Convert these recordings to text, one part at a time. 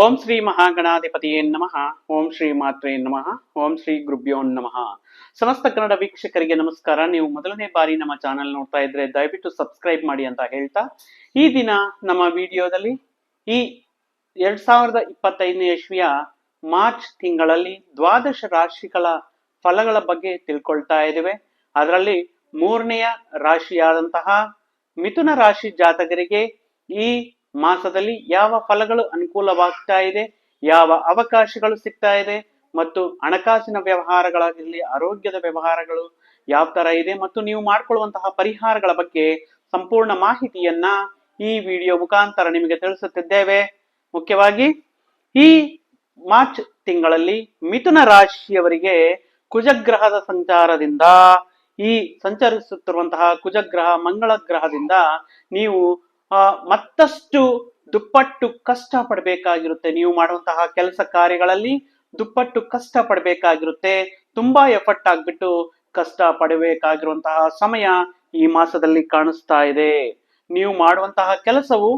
ಓಂ ಶ್ರೀ ಮಹಾಗಣಾಧಿಪತಿಯೇ ನಮಃ, ಓಂ ಶ್ರೀ ಮಾತ್ರೇ ನಮಃ, ಓಂ ಶ್ರೀ ಗುರುಭ್ಯೋ ನಮಃ. ಸಮಸ್ತ ಕನ್ನಡ ವೀಕ್ಷಕರಿಗೆ ನಮಸ್ಕಾರ. ನೀವು ಮೊದಲನೇ ಬಾರಿ ನಮ್ಮ ಚಾನೆಲ್ ನೋಡ್ತಾ ಇದ್ರೆ ದಯವಿಟ್ಟು ಸಬ್ಸ್ಕ್ರೈಬ್ ಮಾಡಿ ಅಂತ ಹೇಳ್ತಾ, ಈ ದಿನ ನಮ್ಮ ವಿಡಿಯೋದಲ್ಲಿ ಈ ಎರಡ್ ಸಾವಿರದ ಇಪ್ಪತ್ತೈದನೇ ಇಸ್ವಿಯ ಮಾರ್ಚ್ ತಿಂಗಳಲ್ಲಿ ದ್ವಾದಶ ರಾಶಿಗಳ ಫಲಗಳ ಬಗ್ಗೆ ತಿಳ್ಕೊಳ್ತಾ ಇದ್ದೇವೆ. ಅದರಲ್ಲಿ ಮೂರನೆಯ ರಾಶಿಯಾದಂತಹ ಮಿಥುನ ರಾಶಿ ಜಾತಕರಿಗೆ ಈ ಮಾಸದಲ್ಲಿ ಯಾವ ಫಲಗಳು ಅನುಕೂಲವಾಗ್ತಾ ಇದೆ, ಯಾವ ಅವಕಾಶಗಳು ಸಿಗ್ತಾ ಇದೆ ಮತ್ತು ಹಣಕಾಸಿನ ವ್ಯವಹಾರಗಳಾಗಿರಲಿ, ಆರೋಗ್ಯದ ವ್ಯವಹಾರಗಳು ಯಾವ ತರ ಇದೆ ಮತ್ತು ನೀವು ಮಾಡಿಕೊಳ್ಳುವಂತಹ ಪರಿಹಾರಗಳ ಬಗ್ಗೆ ಸಂಪೂರ್ಣ ಮಾಹಿತಿಯನ್ನ ಈ ವಿಡಿಯೋ ಮುಖಾಂತರ ನಿಮಗೆ ತಿಳಿಸುತ್ತಿದ್ದೇವೆ. ಮುಖ್ಯವಾಗಿ, ಈ ಮಾರ್ಚ್ ತಿಂಗಳಲ್ಲಿ ಮಿಥುನ ರಾಶಿಯವರಿಗೆ ಕುಜಗ್ರಹದ ಸಂಚಾರದಿಂದ, ಈ ಸಂಚರಿಸುತ್ತಿರುವಂತಹ ಕುಜಗ್ರಹ ಮಂಗಳ ಗ್ರಹದಿಂದ ನೀವು ಮತ್ತಷ್ಟು ದುಪ್ಪಟ್ಟು ಕಷ್ಟ ಪಡಬೇಕಾಗಿರುತ್ತೆ ನೀವು ಮಾಡುವಂತಹ ಕೆಲಸ ಕಾರ್ಯಗಳಲ್ಲಿ ದುಪ್ಪಟ್ಟು ಕಷ್ಟ ಪಡಬೇಕಾಗಿರುತ್ತೆ ತುಂಬಾ ಎಫರ್ಟ್ ಆಗ್ಬಿಟ್ಟು ಕಷ್ಟ ಪಡಬೇಕಾಗಿರುವಂತಹ ಸಮಯ ಈ ಮಾಸದಲ್ಲಿ ಕಾಣಿಸ್ತಾ ಇದೆ. ನೀವು ಮಾಡುವಂತಹ ಕೆಲಸವು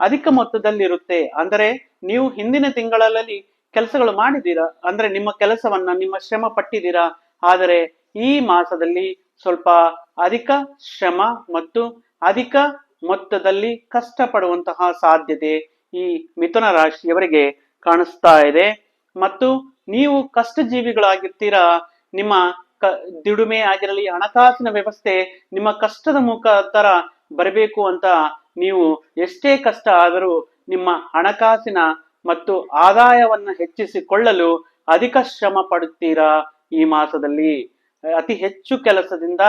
ಅಧಿಕ ಮೊತ್ತದಲ್ಲಿರುತ್ತೆ. ಅಂದರೆ ನೀವು ಹಿಂದಿನ ತಿಂಗಳಲ್ಲಿ ಕೆಲಸಗಳು ಮಾಡಿದ್ದೀರಾ? ಅಂದ್ರೆ ನಿಮ್ಮ ಕೆಲಸವನ್ನ ನಿಮ್ಮ ಶ್ರಮ ಪಟ್ಟಿದ್ದೀರಾ? ಆದರೆ ಈ ಮಾಸದಲ್ಲಿ ಸ್ವಲ್ಪ ಅಧಿಕ ಶ್ರಮ ಮತ್ತು ಅಧಿಕ ಮೊತ್ತದಲ್ಲಿ ಕಷ್ಟಪಡುವಂತಹ ಸಾಧ್ಯತೆ ಈ ಮಿಥುನ ರಾಶಿಯವರಿಗೆ ಕಾಣಿಸ್ತಾ ಇದೆ. ಮತ್ತು ನೀವು ಕಷ್ಟಜೀವಿಗಳಾಗಿರ್ತೀರಾ, ನಿಮ್ಮ ಕ, ದುಡಿಮೆ ಆಗಿರಲಿ, ಹಣಕಾಸಿನ ವ್ಯವಸ್ಥೆ ನಿಮ್ಮ ಕಷ್ಟದ ಮುಖಾಂತರ ಬರಬೇಕು ಅಂತ ನೀವು ಎಷ್ಟೇ ಕಷ್ಟ ಆದರೂ ನಿಮ್ಮ ಹಣಕಾಸಿನ ಮತ್ತು ಆದಾಯವನ್ನು ಹೆಚ್ಚಿಸಿಕೊಳ್ಳಲು ಅಧಿಕ ಶ್ರಮ ಪಡುತ್ತೀರಾ ಈ ಮಾಸದಲ್ಲಿ? ಅತಿ ಹೆಚ್ಚು ಕೆಲಸದಿಂದ,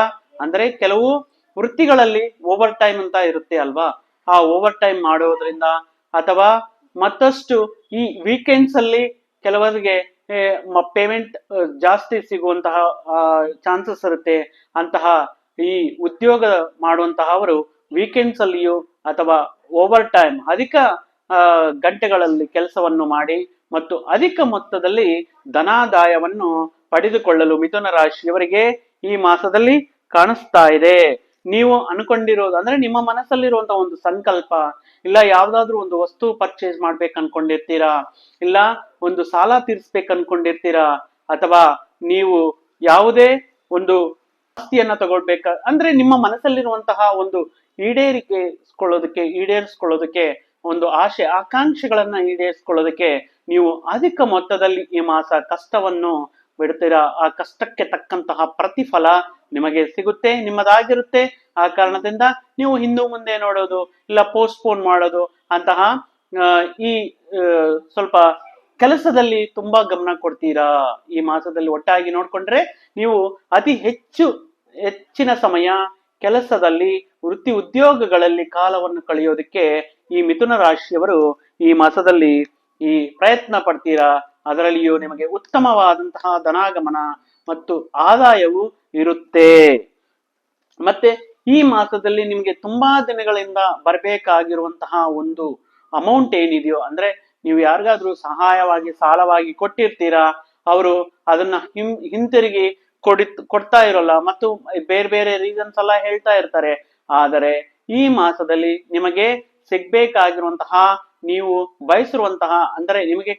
ಅಂದರೆ ಕೆಲವು ವೃತ್ತಿಗಳಲ್ಲಿ ಓವರ್ ಟೈಮ್ ಅಂತ ಇರುತ್ತೆ ಅಲ್ವಾ? ಆ ಓವರ್ ಟೈಮ್ ಮಾಡೋದ್ರಿಂದ ಅಥವಾ ಮತ್ತಷ್ಟು ಈ ವೀಕೆಂಡ್ಸ್ ಅಲ್ಲಿ ಕೆಲವರಿಗೆ ಪೇಮೆಂಟ್ ಜಾಸ್ತಿ ಸಿಗುವಂತಹ ಚಾನ್ಸಸ್ ಇರುತ್ತೆ. ಅಂತಹ ಈ ಉದ್ಯೋಗ ಮಾಡುವಂತಹವರು ವೀಕೆಂಡ್ಸ್ ಅಲ್ಲಿಯೂ ಅಥವಾ ಓವರ್ ಟೈಮ್ ಅಧಿಕ ಗಂಟೆಗಳಲ್ಲಿ ಕೆಲಸವನ್ನು ಮಾಡಿ ಮತ್ತು ಅಧಿಕ ಮೊತ್ತದಲ್ಲಿ ಧನಾದಾಯವನ್ನು ಪಡೆದುಕೊಳ್ಳಲು ಮಿಥುನ ರಾಶಿಯವರಿಗೆ ಈ ಮಾಸದಲ್ಲಿ ಕಾಣಿಸ್ತಾ ಇದೆ. ನೀವು ಅನ್ಕೊಂಡಿರೋದು ಅಂದ್ರೆ ನಿಮ್ಮ ಮನಸ್ಸಲ್ಲಿರುವಂತಹ ಒಂದು ಸಂಕಲ್ಪ, ಇಲ್ಲ ಯಾವ್ದಾದ್ರು ಒಂದು ವಸ್ತು ಪರ್ಚೇಸ್ ಮಾಡ್ಬೇಕು ಅನ್ಕೊಂಡಿರ್ತೀರಾ, ಇಲ್ಲ ಒಂದು ಸಾಲ ತೀರ್ಸ್ಬೇಕು ಅನ್ಕೊಂಡಿರ್ತೀರಾ, ಅಥವಾ ನೀವು ಯಾವುದೇ ಒಂದು ಆಸ್ತಿಯನ್ನ ತಗೊಳ್ಬೇಕ ಅಂದ್ರೆ ನಿಮ್ಮ ಮನಸ್ಸಲ್ಲಿರುವಂತಹ ಒಂದು ಈಡೇರಿಕೆಸ್ಕೊಳ್ಳೋದಕ್ಕೆ, ಈಡೇರಿಸ್ಕೊಳ್ಳೋದಕ್ಕೆ, ಒಂದು ಆಶೆ, ಆಕಾಂಕ್ಷೆಗಳನ್ನ ಈಡೇರಿಸ್ಕೊಳ್ಳೋದಕ್ಕೆ ನೀವು ಅಧಿಕ ಮೊತ್ತದಲ್ಲಿ ಈ ಮಾಸ ಕಷ್ಟವನ್ನು ಬಿಡ್ತೀರಾ? ಆ ಕಷ್ಟಕ್ಕೆ ತಕ್ಕಂತಹ ಪ್ರತಿಫಲ ನಿಮಗೆ ಸಿಗುತ್ತೆ, ನಿಮ್ಮದಾಗಿರುತ್ತೆ. ಆ ಕಾರಣದಿಂದ ನೀವು ಹಿಂದೂ ಮುಂದೆ ನೋಡೋದು, ಇಲ್ಲ ಪೋಸ್ಟ್ಪೋನ್ ಮಾಡೋದು, ಅಂತಹ ಈ ಸ್ವಲ್ಪ ಕೆಲಸದಲ್ಲಿ ತುಂಬಾ ಗಮನ ಕೊಡ್ತೀರಾ? ಈ ಮಾಸದಲ್ಲಿ ಒಟ್ಟಾಗಿ ನೋಡ್ಕೊಂಡ್ರೆ ನೀವು ಅತಿ ಹೆಚ್ಚು, ಹೆಚ್ಚಿನ ಸಮಯ ಕೆಲಸದಲ್ಲಿ, ವೃತ್ತಿ ಉದ್ಯೋಗಗಳಲ್ಲಿ ಕಾಲವನ್ನು ಕಳೆಯೋದಕ್ಕೆ ಈ ಮಿಥುನ ರಾಶಿಯವರು ಈ ಮಾಸದಲ್ಲಿ ಈ ಪ್ರಯತ್ನ ಪಡ್ತೀರಾ? ಅದರಲ್ಲಿಯೂ ನಿಮಗೆ ಉತ್ತಮವಾದಂತಹ ಧನಾಗಮನ ಮತ್ತು ಆದಾಯವು ಇರುತ್ತೆ. ಮತ್ತೆ ಈ ಮಾಸದಲ್ಲಿ ನಿಮಗೆ ತುಂಬಾ ದಿನಗಳಿಂದ ಬರಬೇಕಾಗಿರುವಂತಹ ಒಂದು ಅಮೌಂಟ್ ಏನಿದೆಯೋ, ಅಂದ್ರೆ ನೀವು ಯಾರಿಗಾದ್ರೂ ಸಹಾಯವಾಗಿ, ಸಾಲವಾಗಿ ಕೊಟ್ಟಿರ್ತೀರಾ, ಅವರು ಅದನ್ನ ಹಿಂ, ಹಿಂತಿರುಗಿ ಕೊಡಿ ಕೊಡ್ತಾ ಇರೋಲ್ಲ ಮತ್ತು ಬೇರೆ ಬೇರೆ ರೀಸನ್ಸ್ ಎಲ್ಲ ಹೇಳ್ತಾ ಇರ್ತಾರೆ. ಆದರೆ ಈ ಮಾಸದಲ್ಲಿ ನಿಮಗೆ ಸಿಗ್ಬೇಕಾಗಿರುವಂತಹ ನೀವು ಬಯಸಿರುವಂತಹ, ಅಂದರೆ ನಿಮಗೆ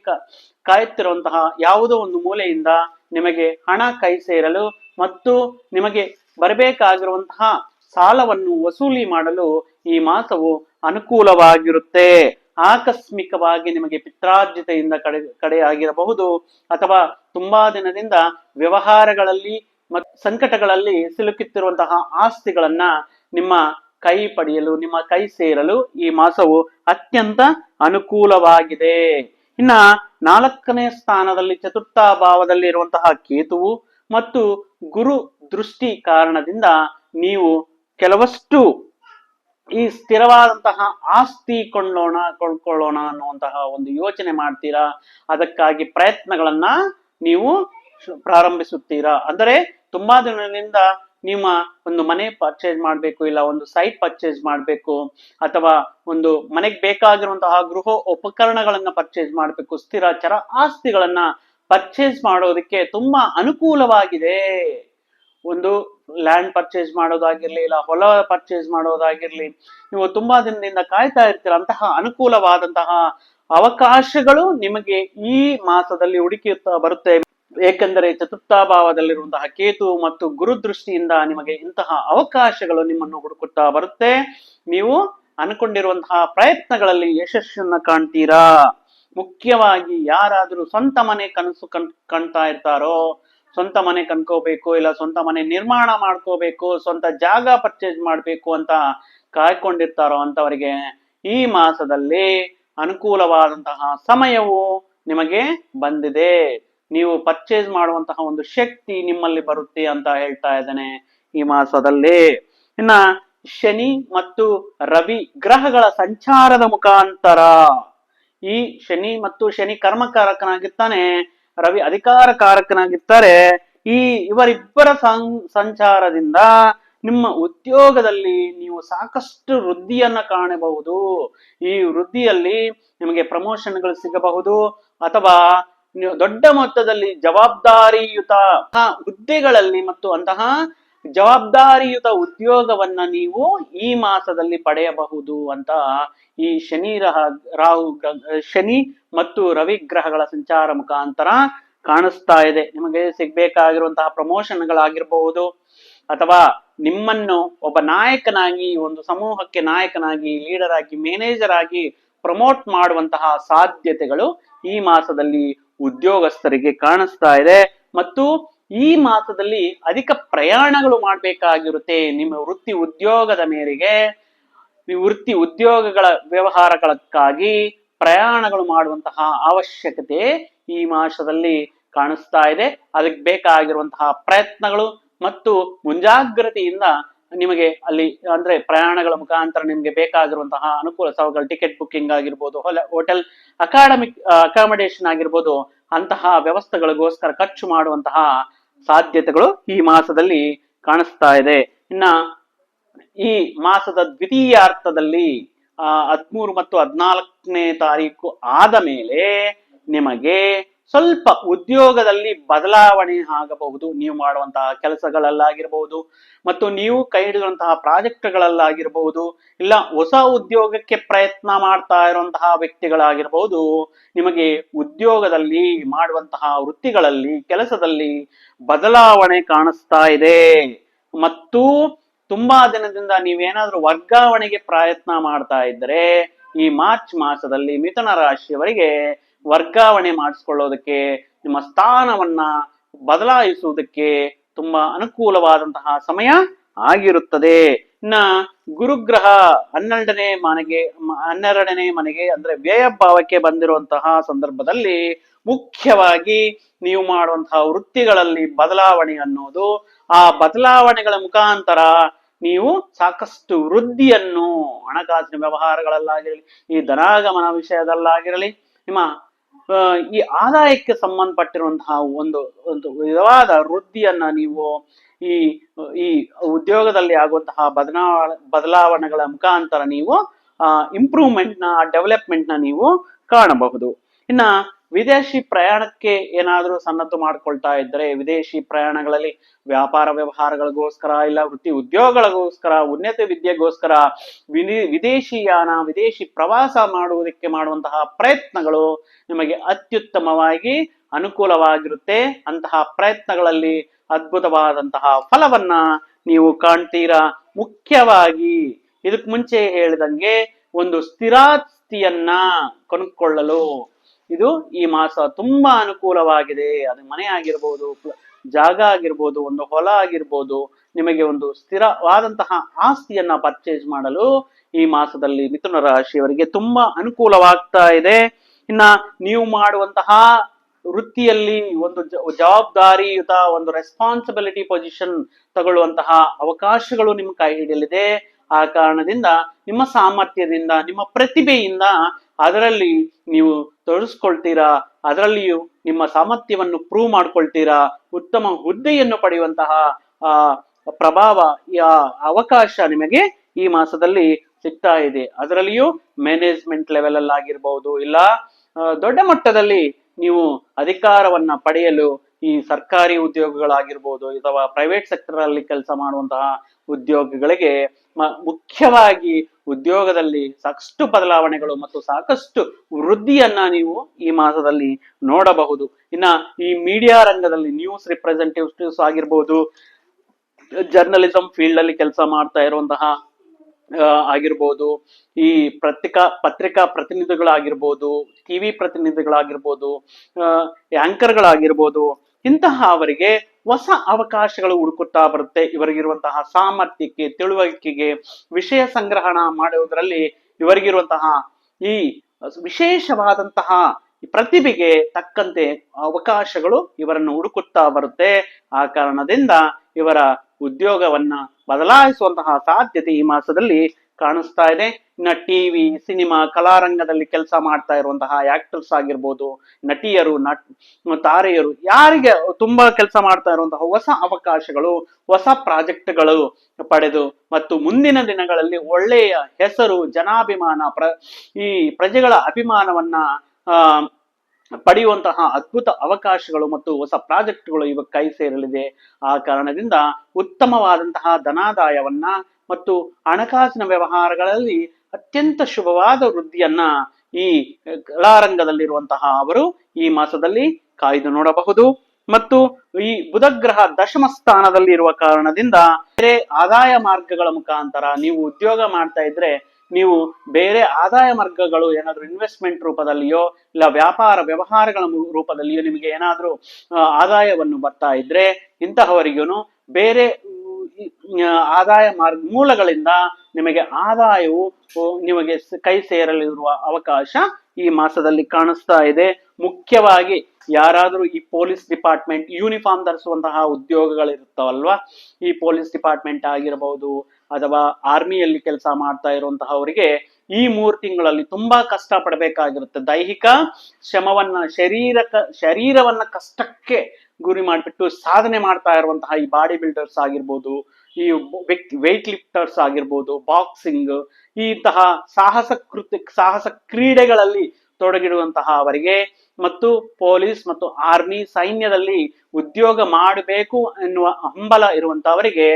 ಕಾಯುತ್ತಿರುವಂತಹ ಯಾವುದೋ ಒಂದು ಮೂಲೆಯಿಂದ ನಿಮಗೆ ಹಣ ಕೈ ಸೇರಲು ಮತ್ತು ನಿಮಗೆ ಬರಬೇಕಾಗಿರುವಂತಹ ಸಾಲವನ್ನು ವಸೂಲಿ ಮಾಡಲು ಈ ಮಾಸವು ಅನುಕೂಲವಾಗಿರುತ್ತೆ. ಆಕಸ್ಮಿಕವಾಗಿ ನಿಮಗೆ ಪಿತ್ರಾರ್ಜಿತೆಯಿಂದ ಕಡೆ, ಕಡೆಯಾಗಿರಬಹುದು ಅಥವಾ ತುಂಬಾ ದಿನದಿಂದ ವ್ಯವಹಾರಗಳಲ್ಲಿ ಮತ್ತು ಸಂಕಟಗಳಲ್ಲಿ ಸಿಲುಕುತ್ತಿರುವಂತಹ ಆಸ್ತಿಗಳನ್ನ ನಿಮ್ಮ ಕೈ ಪಡೆಯಲು, ನಿಮ್ಮ ಕೈ ಸೇರಲು ಈ ಮಾಸವು ಅತ್ಯಂತ ಅನುಕೂಲವಾಗಿದೆ. ಇನ್ನ ನಾಲ್ಕನೇ ಸ್ಥಾನದಲ್ಲಿ ಚತುರ್ಥ ಭಾವದಲ್ಲಿ ಇರುವಂತಹ ಕೇತುವು ಮತ್ತು ಗುರು ದೃಷ್ಟಿ ಕಾರಣದಿಂದ ನೀವು ಕೆಲವಷ್ಟು ಈ ಸ್ಥಿರವಾದಂತಹ ಆಸ್ತಿ ಕೊಳ್ಳೋಣ ಕೊಳ್ಕೊಳ್ಳೋಣ ಅನ್ನುವಂತಹ ಒಂದು ಯೋಚನೆ ಮಾಡ್ತೀರಾ? ಅದಕ್ಕಾಗಿ ಪ್ರಯತ್ನಗಳನ್ನ ನೀವು ಪ್ರಾರಂಭಿಸುತ್ತೀರಾ? ಅಂದರೆ ತುಂಬಾ ದಿನದಿಂದ ನಿಮ್ಮ ಒಂದು ಮನೆ ಪರ್ಚೇಸ್ ಮಾಡಬೇಕು ಇಲ್ಲ ಒಂದು ಸೈಟ್ ಪರ್ಚೇಸ್ ಮಾಡಬೇಕು ಅಥವಾ ಒಂದು ಮನೆಗೆ ಬೇಕಾಗಿರುವಂತಹ ಗೃಹ ಉಪಕರಣಗಳನ್ನ ಪರ್ಚೇಸ್ ಮಾಡಬೇಕು ಸ್ಥಿರ ಚರ ಆಸ್ತಿಗಳನ್ನ ಪರ್ಚೇಸ್ ಮಾಡೋದಕ್ಕೆ ತುಂಬಾ ಅನುಕೂಲವಾಗಿದೆ. ಒಂದು ಲ್ಯಾಂಡ್ ಪರ್ಚೇಸ್ ಮಾಡೋದಾಗಿರ್ಲಿ ಇಲ್ಲ ಹೊಲ ಪರ್ಚೇಸ್ ಮಾಡೋದಾಗಿರ್ಲಿ, ನೀವು ತುಂಬಾ ದಿನದಿಂದ ಕಾಯ್ತಾ ಇರ್ತೀರ, ಅಂತಹ ಅನುಕೂಲವಾದಂತಹ ಅವಕಾಶಗಳು ನಿಮಗೆ ಈ ಮಾಸದಲ್ಲಿ ಹುಡುಕಿಯುತ್ತಾ ಬರುತ್ತೆ. ಏಕೆಂದರೆ ಚತುರ್ಥ ಭಾವದಲ್ಲಿರುವಂತಹ ಕೇತು ಮತ್ತು ಗುರು ದೃಷ್ಟಿಯಿಂದ ನಿಮಗೆ ಇಂತಹ ಅವಕಾಶಗಳು ನಿಮ್ಮನ್ನು ಹುಡುಕುತ್ತಾ ಬರುತ್ತೆ. ನೀವು ಅನ್ಕೊಂಡಿರುವಂತಹ ಪ್ರಯತ್ನಗಳಲ್ಲಿ ಯಶಸ್ಸನ್ನು ಕಾಣ್ತೀರಾ? ಮುಖ್ಯವಾಗಿ ಯಾರಾದರೂ ಸ್ವಂತ ಮನೆ ಕನಸು ಕಣ್, ಕಾಣ್ತಾ ಇರ್ತಾರೋ, ಸ್ವಂತ ಮನೆ ಕನ್ಕೋಬೇಕು ಇಲ್ಲ ಸ್ವಂತ ಮನೆ ನಿರ್ಮಾಣ ಮಾಡ್ಕೋಬೇಕು, ಸ್ವಂತ ಜಾಗ ಪರ್ಚೇಸ್ ಮಾಡಬೇಕು ಅಂತ ಕಾಯ್ಕೊಂಡಿರ್ತಾರೋ ಅಂತವರಿಗೆ ಈ ಮಾಸದಲ್ಲಿ ಅನುಕೂಲವಾದಂತಹ ಸಮಯವು ನಿಮಗೆ ಬಂದಿದೆ. ನೀವು ಪರ್ಚೇಸ್ ಮಾಡುವಂತಹ ಒಂದು ಶಕ್ತಿ ನಿಮ್ಮಲ್ಲಿ ಬರುತ್ತೆ ಅಂತ ಹೇಳ್ತಾ ಇದ್ದಾನೆ ಈ ಮಾಸದಲ್ಲಿ. ಇನ್ನ ಶನಿ ಮತ್ತು ರವಿ ಗ್ರಹಗಳ ಸಂಚಾರದ ಮುಖಾಂತರ. ಈ ಶನಿ ಮತ್ತು ಶನಿ ಕರ್ಮಕಾರಕನಾಗಿರ್ತಾನೆ, ರವಿ ಅಧಿಕಾರ ಕಾರಕನಾಗಿರ್ತಾರೆ ಈ ಇವರಿಬ್ಬರ ಸಂಚಾರದಿಂದ ನಿಮ್ಮ ಉದ್ಯೋಗದಲ್ಲಿ ನೀವು ಸಾಕಷ್ಟು ವೃದ್ಧಿಯನ್ನ ಕಾಣಬಹುದು. ಈ ವೃದ್ಧಿಯಲ್ಲಿ ನಿಮಗೆ ಪ್ರಮೋಷನ್ಗಳು ಸಿಗಬಹುದು ಅಥವಾ ದೊಡ್ಡ ಮೊತ್ತದಲ್ಲಿ ಜವಾಬ್ದಾರಿಯುತ ಹುದ್ದೆಗಳಲ್ಲಿ ಮತ್ತು ಅಂತಹ ಜವಾಬ್ದಾರಿಯುತ ಉದ್ಯೋಗವನ್ನ ನೀವು ಈ ಮಾಸದಲ್ಲಿ ಪಡೆಯಬಹುದು ಅಂತ ಈ ಶನಿ ರಹ, ರಾಹು ಶನಿ ಮತ್ತು ರವಿ ಗ್ರಹಗಳ ಸಂಚಾರ ಮುಖಾಂತರ ಕಾಣಿಸ್ತಾ ಇದೆ. ನಿಮಗೆ ಸಿಗ್ಬೇಕಾಗಿರುವಂತಹ ಪ್ರಮೋಷನ್ಗಳಾಗಿರಬಹುದು ಅಥವಾ ನಿಮ್ಮನ್ನು ಒಬ್ಬ ನಾಯಕನಾಗಿ, ಒಂದು ಸಮೂಹಕ್ಕೆ ನಾಯಕನಾಗಿ ಲೀಡರ್ ಆಗಿ ಮ್ಯಾನೇಜರ್ ಆಗಿ ಪ್ರಮೋಟ್ ಮಾಡುವಂತಹ ಸಾಧ್ಯತೆಗಳು ಈ ಮಾಸದಲ್ಲಿ ಉದ್ಯೋಗಸ್ಥರಿಗೆ ಕಾಣಿಸ್ತಾ ಇದೆ. ಮತ್ತು ಈ ಮಾಸದಲ್ಲಿ ಅಧಿಕ ಪ್ರಯಾಣಗಳು ಮಾಡಬೇಕಾಗಿರುತ್ತೆ. ನಿಮ್ಮ ವೃತ್ತಿ ಉದ್ಯೋಗದ ಮೇರೆಗೆ ವೃತ್ತಿ ಉದ್ಯೋಗಗಳ ವ್ಯವಹಾರಗಳಕ್ಕಾಗಿ ಪ್ರಯಾಣಗಳು ಮಾಡುವಂತಹ ಅವಶ್ಯಕತೆ ಈ ಮಾಸದಲ್ಲಿ ಕಾಣಿಸ್ತಾ ಇದೆ. ಅದಕ್ಕೆ ಬೇಕಾಗಿರುವಂತಹ ಪ್ರಯತ್ನಗಳು ಮತ್ತು ಮುಂಜಾಗ್ರತೆಯಿಂದ ನಿಮಗೆ ಅಲ್ಲಿ ಅಂದ್ರೆ ಪ್ರಯಾಣಗಳ ಮುಖಾಂತರ ನಿಮಗೆ ಬೇಕಾಗಿರುವಂತಹ ಅನುಕೂಲ ಸೌಲಭ್ಯ ಟಿಕೆಟ್ ಬುಕ್ಕಿಂಗ್ ಆಗಿರ್ಬೋದು ಹೋಟೆಲ್ ಅಕಾಡೆಮಿಕ್ ಅಕಾಮಡೇಷನ್ ಆಗಿರ್ಬೋದು, ಅಂತಹ ವ್ಯವಸ್ಥೆಗಳಿಗೋಸ್ಕರ ಖರ್ಚು ಮಾಡುವಂತಹ ಸಾಧ್ಯತೆಗಳು ಈ ಮಾಸದಲ್ಲಿ ಕಾಣಿಸ್ತಾ ಇದೆ. ಇನ್ನ ಈ ಮಾಸದ ದ್ವಿತೀಯಾರ್ಥದಲ್ಲಿ, ಆ, ಹದ್ಮೂರು ಮತ್ತು ಹದ್ನಾಲ್ಕನೇ ತಾರೀಕು ಆದ ಮೇಲೆ ನಿಮಗೆ ಸ್ವಲ್ಪ ಉದ್ಯೋಗದಲ್ಲಿ ಬದಲಾವಣೆ ಆಗಬಹುದು. ನೀವು ಮಾಡುವಂತಹ ಕೆಲಸಗಳಲ್ಲಾಗಿರಬಹುದು ಮತ್ತು ನೀವು ಕೈ ಹಿಡಿದಂತಹ ಪ್ರಾಜೆಕ್ಟ್ಗಳಲ್ಲಾಗಿರ್ಬಹುದು ಇಲ್ಲ ಹೊಸ ಉದ್ಯೋಗಕ್ಕೆ ಪ್ರಯತ್ನ ಮಾಡ್ತಾ ಇರುವಂತಹ ವ್ಯಕ್ತಿಗಳಾಗಿರಬಹುದು ನಿಮಗೆ ಉದ್ಯೋಗದಲ್ಲಿ ಮಾಡುವಂತಹ ವೃತ್ತಿಗಳಲ್ಲಿ, ಕೆಲಸದಲ್ಲಿ ಬದಲಾವಣೆ ಕಾಣಿಸ್ತಾ ಇದೆ. ಮತ್ತು ತುಂಬಾ ದಿನದಿಂದ ನೀವೇನಾದ್ರೂ ವರ್ಗಾವಣೆಗೆ ಪ್ರಯತ್ನ ಮಾಡ್ತಾ ಇದ್ರೆ ಈ ಮಾರ್ಚ್ ಮಾಸದಲ್ಲಿ ಮಿಥುನ ರಾಶಿಯವರಿಗೆ ವರ್ಗಾವಣೆ ಮಾಡಿಸ್ಕೊಳ್ಳೋದಕ್ಕೆ, ನಿಮ್ಮ ಸ್ಥಾನವನ್ನ ಬದಲಾಯಿಸುವುದಕ್ಕೆ ತುಂಬಾ ಅನುಕೂಲವಾದಂತಹ ಸಮಯ ಆಗಿರುತ್ತದೆ. ಇನ್ನ ಗುರುಗ್ರಹ ಹನ್ನೆರಡನೇ ಮನೆಗೆ ಹನ್ನೆರಡನೇ ಮನೆಗೆ ಅಂದ್ರೆ ವ್ಯಯ ಭಾವಕ್ಕೆ ಬಂದಿರುವಂತಹ ಸಂದರ್ಭದಲ್ಲಿ ಮುಖ್ಯವಾಗಿ ನೀವು ಮಾಡುವಂತಹ ವೃತ್ತಿಗಳಲ್ಲಿ ಬದಲಾವಣೆ ಅನ್ನೋದು, ಆ ಬದಲಾವಣೆಗಳ ಮುಖಾಂತರ ನೀವು ಸಾಕಷ್ಟು ವೃದ್ಧಿಯನ್ನು, ಹಣಕಾಸಿನ ವ್ಯವಹಾರಗಳಲ್ಲಾಗಿರಲಿ, ಈ ಧನಾಗಮನ ವಿಷಯದಲ್ಲಾಗಿರಲಿ, ನಿಮ್ಮ ಈ ಆದಾಯಕ್ಕೆ ಸಂಬಂಧಪಟ್ಟಿರುವಂತಹ ಒಂದು ಒಂದು ವಿಧವಾದ ವೃದ್ಧಿಯನ್ನ ನೀವು ಈ ಈ ಉದ್ಯೋಗದಲ್ಲಿ ಆಗುವಂತಹ ಬದಲಾವ ಬದಲಾವಣೆಗಳ ಮುಖಾಂತರ ನೀವು ಇಂಪ್ರೂವ್ಮೆಂಟ್ನ ಡೆವಲಪ್ಮೆಂಟ್ನ ನೀವು ಕಾಣಬಹುದು. ಇನ್ನ ವಿದೇಶಿ ಪ್ರಯಾಣಕ್ಕೆ ಏನಾದರೂ ಸನ್ನದ್ದು ಮಾಡ್ಕೊಳ್ತಾ ಇದ್ರೆ ವಿದೇಶಿ ಪ್ರಯಾಣಗಳಲ್ಲಿ ವ್ಯಾಪಾರ ವ್ಯವಹಾರಗಳಿಗೋಸ್ಕರ ಇಲ್ಲ, ವೃತ್ತಿ ಉದ್ಯೋಗಗಳಿಗೋಸ್ಕರ, ಉನ್ನತ ವಿದ್ಯೆಗೋಸ್ಕರ ವಿದೇಶಿ ಯಾನ, ವಿದೇಶಿ ಪ್ರವಾಸ ಮಾಡುವುದಕ್ಕೆ ಮಾಡುವಂತಹ ಪ್ರಯತ್ನಗಳು ನಿಮಗೆ ಅತ್ಯುತ್ತಮವಾಗಿ ಅನುಕೂಲವಾಗಿರುತ್ತೆ. ಅಂತಹ ಪ್ರಯತ್ನಗಳಲ್ಲಿ ಅದ್ಭುತವಾದಂತಹ ಫಲವನ್ನ ನೀವು ಕಾಣ್ತೀರಾ? ಮುಖ್ಯವಾಗಿ ಇದಕ್ ಮುಂಚೆ ಹೇಳಿದಂಗೆ ಒಂದು ಸ್ಥಿರಾಸ್ತಿಯನ್ನ ಕೊಂಡ್ಕೊಳ್ಳಲು ಇದು ಈ ಮಾಸ ತುಂಬಾ ಅನುಕೂಲವಾಗಿದೆ. ಅದು ಮನೆ ಆಗಿರ್ಬೋದು ಜಾಗ ಆಗಿರ್ಬೋದು, ಒಂದು ಹೊಲ ಆಗಿರ್ಬೋದು, ನಿಮಗೆ ಒಂದು ಸ್ಥಿರವಾದಂತಹ ಆಸ್ತಿಯನ್ನ ಪರ್ಚೇಸ್ ಮಾಡಲು ಈ ಮಾಸದಲ್ಲಿ ಮಿಥುನ ರಾಶಿಯವರಿಗೆ ತುಂಬಾ ಅನುಕೂಲವಾಗ್ತಾ ಇದೆ. ಇನ್ನ ನೀವು ಮಾಡುವಂತಹ ವೃತ್ತಿಯಲ್ಲಿ ಒಂದು ಜವಾಬ್ದಾರಿಯುತ, ಒಂದು ರೆಸ್ಪಾನ್ಸಿಬಿಲಿಟಿ ಪೊಸಿಷನ್ ತಗೊಳ್ಳುವಂತಹ ಅವಕಾಶಗಳು ನಿಮ್ಮ ಕೈ ಹಿಡಿಯಲಿದೆ. ಆ ಕಾರಣದಿಂದ ನಿಮ್ಮ ಸಾಮರ್ಥ್ಯದಿಂದ, ನಿಮ್ಮ ಪ್ರತಿಭೆಯಿಂದ ಅದರಲ್ಲಿ ನೀವು ತೊಡಗಿಸ್ಕೊಳ್ತೀರಾ ಅದರಲ್ಲಿಯೂ ನಿಮ್ಮ ಸಾಮರ್ಥ್ಯವನ್ನು ಪ್ರೂವ್ ಮಾಡ್ಕೊಳ್ತೀರಾ? ಉತ್ತಮ ಹುದ್ದೆಯನ್ನು ಪಡೆಯುವಂತಹ, ಆ, ಪ್ರಭಾವ ಅವಕಾಶ ನಿಮಗೆ ಈ ಮಾಸದಲ್ಲಿ ಸಿಗ್ತಾ ಇದೆ. ಅದರಲ್ಲಿಯೂ ಮ್ಯಾನೇಜ್ಮೆಂಟ್ ಲೆವೆಲ್ ಅಲ್ಲಿ ಆಗಿರ್ಬಹುದು ಇಲ್ಲ ದೊಡ್ಡ ಮಟ್ಟದಲ್ಲಿ ನೀವು ಅಧಿಕಾರವನ್ನ ಪಡೆಯಲು ಈ ಸರ್ಕಾರಿ ಉದ್ಯೋಗಗಳಾಗಿರ್ಬೋದು, ಅಥವಾ ಪ್ರೈವೇಟ್ ಸೆಕ್ಟರ್ ಅಲ್ಲಿ ಕೆಲಸ ಮಾಡುವಂತಹ ಉದ್ಯೋಗಿಗಳಿಗೆ ಮುಖ್ಯವಾಗಿ ಉದ್ಯೋಗದಲ್ಲಿ ಸಾಕಷ್ಟು ಬದಲಾವಣೆಗಳು ಮತ್ತು ಸಾಕಷ್ಟು ವೃದ್ಧಿಯನ್ನ ನೀವು ಈ ಮಾಸದಲ್ಲಿ ನೋಡಬಹುದು. ಇನ್ನ ಈ ಮೀಡಿಯಾ ರಂಗದಲ್ಲಿ ನ್ಯೂಸ್ ರಿಪ್ರೆಸೆಂಟೇಟಿವ್ಸ್ ಆಗಿರ್ಬೋದು ಜರ್ನಲಿಸಂ ಫೀಲ್ಡ್ ಅಲ್ಲಿ ಕೆಲಸ ಮಾಡ್ತಾ ಇರುವಂತಹ ಆಗಿರ್ಬೋದು, ಈ ಪತ್ರಿಕಾ ಪತ್ರಿಕಾ ಪ್ರತಿನಿಧಿಗಳಾಗಿರ್ಬೋದು ಟಿವಿ ಪ್ರತಿನಿಧಿಗಳಾಗಿರ್ಬೋದು ಆಂಕರ್ಗಳಾಗಿರ್ಬೋದು ಇಂತಹ ಅವರಿಗೆ ಹೊಸ ಅವಕಾಶಗಳು ಹುಡುಕುತ್ತಾ ಬರುತ್ತೆ. ಇವರಿಗಿರುವಂತಹ ಸಾಮರ್ಥ್ಯಕ್ಕೆ, ತಿಳುವಳಿಕೆಗೆ ವಿಷಯ ಸಂಗ್ರಹಣ ಮಾಡುವುದರಲ್ಲಿ ಇವರಿಗಿರುವಂತಹ ಈ ವಿಶೇಷವಾದಂತಹ ಪ್ರತಿಭೆಗೆ ತಕ್ಕಂತೆ ಅವಕಾಶಗಳು ಇವರನ್ನು ಹುಡುಕುತ್ತಾ ಬರುತ್ತೆ. ಆ ಕಾರಣದಿಂದ ಇವರ ಉದ್ಯೋಗವನ್ನ ಬದಲಾಯಿಸುವಂತಹ ಸಾಧ್ಯತೆ ಈ ಮಾಸದಲ್ಲಿ ಕಾಣಿಸ್ತಾ ಇದೆ. ಇನ್ನ ಟಿವಿ ಸಿನಿಮಾ ಕಲಾರಂಗದಲ್ಲಿ ಕೆಲಸ ಮಾಡ್ತಾ ಇರುವಂತಹ ಆಕ್ಟರ್ಸ್ ಆಗಿರ್ಬೋದು, ನಟಿಯರು, ನಟ್, ತಾರೆಯರು, ಯಾರಿಗೆ ತುಂಬಾ ಕೆಲಸ ಮಾಡ್ತಾ ಇರುವಂತಹ ಹೊಸ ಅವಕಾಶಗಳು, ಹೊಸ ಪ್ರಾಜೆಕ್ಟ್ಗಳು ಪಡೆದು ಮತ್ತು ಮುಂದಿನ ದಿನಗಳಲ್ಲಿ ಒಳ್ಳೆಯ ಹೆಸರು, ಜನಾಭಿಮಾನ, ಪ್ರ, ಈ ಪ್ರಜೆಗಳ ಅಭಿಮಾನವನ್ನ, ಆ, ಪಡೆಯುವಂತಹ ಅದ್ಭುತ ಅವಕಾಶಗಳು ಮತ್ತು ಹೊಸ ಪ್ರಾಜೆಕ್ಟ್ಗಳು ಇವಾಗ ಕೈ ಸೇರಲಿದೆ. ಆ ಕಾರಣದಿಂದ ಉತ್ತಮವಾದಂತಹ ಧನಾದಾಯವನ್ನ ಮತ್ತು ಹಣಕಾಸಿನ ವ್ಯವಹಾರಗಳಲ್ಲಿ ಅತ್ಯಂತ ಶುಭವಾದ ವೃದ್ಧಿಯನ್ನ ಈ ಕಲಾರಂಗದಲ್ಲಿರುವಂತಹ ಅವರು ಈ ಮಾಸದಲ್ಲಿ ಕಾಯ್ದು ನೋಡಬಹುದು. ಮತ್ತು ಈ ಬುಧಗ್ರಹ ದಶಮ ಸ್ಥಾನದಲ್ಲಿ ಇರುವ ಕಾರಣದಿಂದ ಬೇರೆ ಆದಾಯ ಮಾರ್ಗಗಳ ಮುಖಾಂತರ ನೀವು ಉದ್ಯೋಗ ಮಾಡ್ತಾ ಇದ್ರೆ ನೀವು ಬೇರೆ ಆದಾಯ ಮಾರ್ಗಗಳು ಏನಾದರೂ ಇನ್ವೆಸ್ಟ್ಮೆಂಟ್ ರೂಪದಲ್ಲಿಯೋ ಇಲ್ಲ ವ್ಯಾಪಾರ ವ್ಯವಹಾರಗಳ ರೂಪದಲ್ಲಿಯೋ ನಿಮಗೆ ಏನಾದರೂ ಆದಾಯವನ್ನು ಬರ್ತಾ ಇದ್ರೆ ಇಂತಹವರಿಗೂ ಬೇರೆ ಆದಾಯ ಮಾರ್ಗ ಮೂಲಗಳಿಂದ ನಿಮಗೆ ಆದಾಯವು ನಿಮಗೆ ಕೈ ಸೇರಲಿರುವ ಅವಕಾಶ ಈ ಮಾಸದಲ್ಲಿ ಕಾಣಿಸ್ತಾ ಇದೆ. ಮುಖ್ಯವಾಗಿ ಯಾರಾದರೂ ಈ ಪೊಲೀಸ್ ಡಿಪಾರ್ಟ್ಮೆಂಟ್ ಯೂನಿಫಾರ್ಮ್ ಧರಿಸುವಂತಹ ಉದ್ಯೋಗಗಳಿರುತ್ತವಲ್ವಾ? ಈ ಪೊಲೀಸ್ ಡಿಪಾರ್ಟ್ಮೆಂಟ್ ಆಗಿರಬಹುದು ಅಥವಾ ಆರ್ಮಿಯಲ್ಲಿ ಕೆಲಸ ಮಾಡ್ತಾ ಇರುವಂತಹವರಿಗೆ ಈ ಮೂರು ತಿಂಗಳಲ್ಲಿ ತುಂಬಾ ಕಷ್ಟ ಪಡಬೇಕಾಗಿರುತ್ತೆ ದೈಹಿಕ ಶ್ರಮವನ್ನ, ಶರೀರಕ, ಶರೀರವನ್ನ ಕಷ್ಟಕ್ಕೆ ಗುರಿ ಮಾಡಿಬಿಟ್ಟು ಸಾಧನೆ ಮಾಡ್ತಾ ಇರುವಂತಹ ಈ ಬಾಡಿ ಬಿಲ್ಡರ್ಸ್ ಆಗಿರ್ಬೋದು, ಈ ವ್ಯಕ್ತಿ ವೆಯ್ಟ್ ಲಿಫ್ಟರ್ಸ್ ಆಗಿರ್ಬೋದು ಬಾಕ್ಸಿಂಗ್ ಇಂತಹ ಸಾಹಸ ಕೃತಿ, ಸಾಹಸ ಕ್ರೀಡೆಗಳಲ್ಲಿ ತೊಡಗಿರುವಂತಹ ಅವರಿಗೆ ಮತ್ತು ಪೊಲೀಸ್ ಮತ್ತು ಆರ್ಮಿ ಸೈನ್ಯದಲ್ಲಿ ಉದ್ಯೋಗ ಮಾಡಬೇಕು ಎನ್ನುವ ಹಂಬಲ ಇರುವಂತಹವರಿಗೆ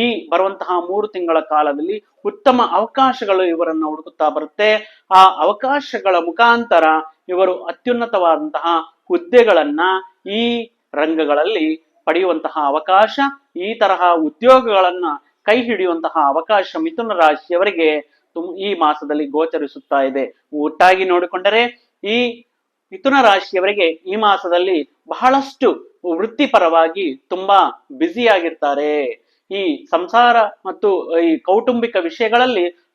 ಈ ಬರುವಂತಹ ಮೂರು ತಿಂಗಳ ಕಾಲದಲ್ಲಿ ಉತ್ತಮ ಅವಕಾಶಗಳು ಇವರನ್ನು ಹುಡುಕುತ್ತಾ ಬರುತ್ತೆ. ಆ ಅವಕಾಶಗಳ ಮುಖಾಂತರ ಇವರು ಅತ್ಯುನ್ನತವಾದಂತಹ ಹುದ್ದೆಗಳನ್ನ ಈ ರಂಗಗಳಲ್ಲಿ ಪಡೆಯುವಂತಹ ಅವಕಾಶ, ಈ ತರಹ ಉದ್ಯೋಗಗಳನ್ನ ಕೈ ಹಿಡಿಯುವಂತಹ ಅವಕಾಶ ಮಿಥುನ ರಾಶಿಯವರಿಗೆ ತುಂ- ಈ ಮಾಸದಲ್ಲಿ ಗೋಚರಿಸುತ್ತಾ ಇದೆ. ಒಟ್ಟಾಗಿ ನೋಡಿಕೊಂಡರೆ, ಈ ಮಿಥುನ ರಾಶಿಯವರಿಗೆ ಈ ಮಾಸದಲ್ಲಿ ಬಹಳಷ್ಟು ವೃತ್ತಿಪರವಾಗಿ ತುಂಬಾ ಬ್ಯುಸಿಯಾಗಿರ್ತಾರೆ ಈ ಸಂಸಾರ ಮತ್ತು ಈ ಕೌಟುಂಬಿಕ ವಿಷಯಗಳಲ್ಲಿ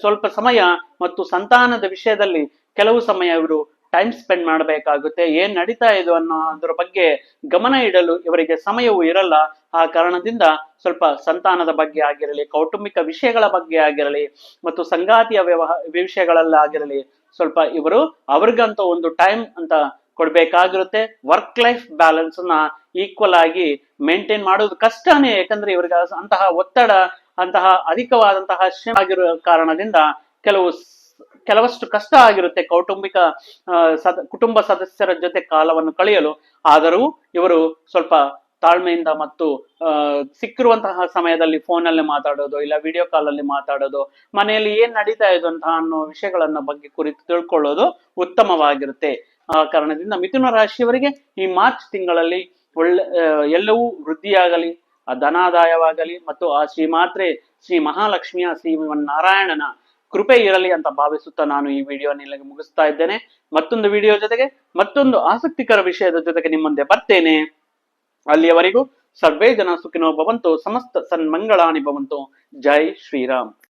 ಸ್ವಲ್ಪ ಸಮಯ ಮತ್ತು ಸಂತಾನದ ವಿಷಯದಲ್ಲಿ ಕೆಲವು ಸಮಯ ಇವರು ಟೈಮ್ ಸ್ಪೆಂಡ್ ಮಾಡಬೇಕಾಗುತ್ತೆ. ಏನ್ ನಡೀತಾ ಇದು ಅನ್ನೋ ಅದರ ಬಗ್ಗೆ ಗಮನ ಇಡಲು ಇವರಿಗೆ ಸಮಯವೂ ಇರಲ್ಲ. ಆ ಕಾರಣದಿಂದ ಸ್ವಲ್ಪ ಸಂತಾನದ ಬಗ್ಗೆ ಆಗಿರಲಿ, ಕೌಟುಂಬಿಕ ವಿಷಯಗಳ ಬಗ್ಗೆ ಆಗಿರಲಿ ಮತ್ತು ಸಂಗಾತಿಯ ವ್ಯವಹಾರ ವಿಷಯಗಳಲ್ಲಾಗಿರಲಿ ಸ್ವಲ್ಪ ಇವರು ಅವ್ರಿಗಂತ ಒಂದು ಟೈಮ್ ಅಂತ ಕೊಡ್ಬೇಕಾಗಿರುತ್ತೆ. ವರ್ಕ್ ಲೈಫ್ ಬ್ಯಾಲೆನ್ಸ್ನ ಈಕ್ವಲ್ ಆಗಿ ಮೇಂಟೈನ್ ಮಾಡೋದು ಕಷ್ಟನೇ. ಯಾಕಂದ್ರೆ ಇವ್ರಿಗೆ ಅಂತಹ ಒತ್ತಡ, ಅಂತಹ ಅಧಿಕವಾದಂತಹ ಆಗಿರೋ ಕಾರಣದಿಂದ ಕೆಲವು ಕೆಲವಷ್ಟು ಕಷ್ಟ ಆಗಿರುತ್ತೆ ಕೌಟುಂಬಿಕ ಸದ, ಕುಟುಂಬ ಸದಸ್ಯರ ಜೊತೆ ಕಾಲವನ್ನು ಕಳೆಯಲು. ಆದರೂ ಇವರು ಸ್ವಲ್ಪ ತಾಳ್ಮೆಯಿಂದ ಮತ್ತು ಸಿಕ್ಕಿರುವಂತಹ ಸಮಯದಲ್ಲಿ ಫೋನಲ್ಲಿ ಮಾತಾಡೋದು, ಇಲ್ಲ ವಿಡಿಯೋ ಕಾಲಲ್ಲಿ ಮಾತಾಡೋದು, ಮನೆಯಲ್ಲಿ ಏನ್ ನಡೀತಾ ಇದೆ ಅಂತ ಅನ್ನೋ ವಿಷಯಗಳನ್ನ ಬಗ್ಗೆ ಕುರಿತು ತಿಳ್ಕೊಳ್ಳೋದು ಉತ್ತಮವಾಗಿರುತ್ತೆ. ಆ ಕಾರಣದಿಂದ ಮಿಥುನ ರಾಶಿಯವರಿಗೆ ಈ ಮಾರ್ಚ್ ತಿಂಗಳಲ್ಲಿ ಒಳ್ಳೆ ಎಲ್ಲವೂ ವೃದ್ಧಿಯಾಗಲಿ, ಆ ಧನಾದಾಯವಾಗಲಿ, ಮತ್ತು ಆ ಶ್ರೀ ಮಾತ್ರೆ, ಶ್ರೀ ಮಹಾಲಕ್ಷ್ಮಿಯ ಶ್ರೀ ನಾರಾಯಣನ ಕೃಪೆ ಇರಲಿ ಅಂತ ಭಾವಿಸುತ್ತಾ ನಾನು ಈ ವಿಡಿಯೋ ನಿಮಗೆ ಮುಗಿಸ್ತಾ ಇದ್ದೇನೆ. ಮತ್ತೊಂದು ವಿಡಿಯೋ ಜೊತೆಗೆ ಮತ್ತೊಂದು ಆಸಕ್ತಿಕರ ವಿಷಯದ ಜೊತೆಗೆ ನಿಮ್ಮ ಮುಂದೆ ಬರ್ತೇನೆ. ಅಲ್ಲಿಯವರೆಗೂ ಸರ್ವೇ ಜನ ಸುಖಿನೋ ಸಮಸ್ತ ಸನ್ಮಂಗಳಾನಿ ಭವಂತು. ಜೈ ಶ್ರೀರಾಮ್.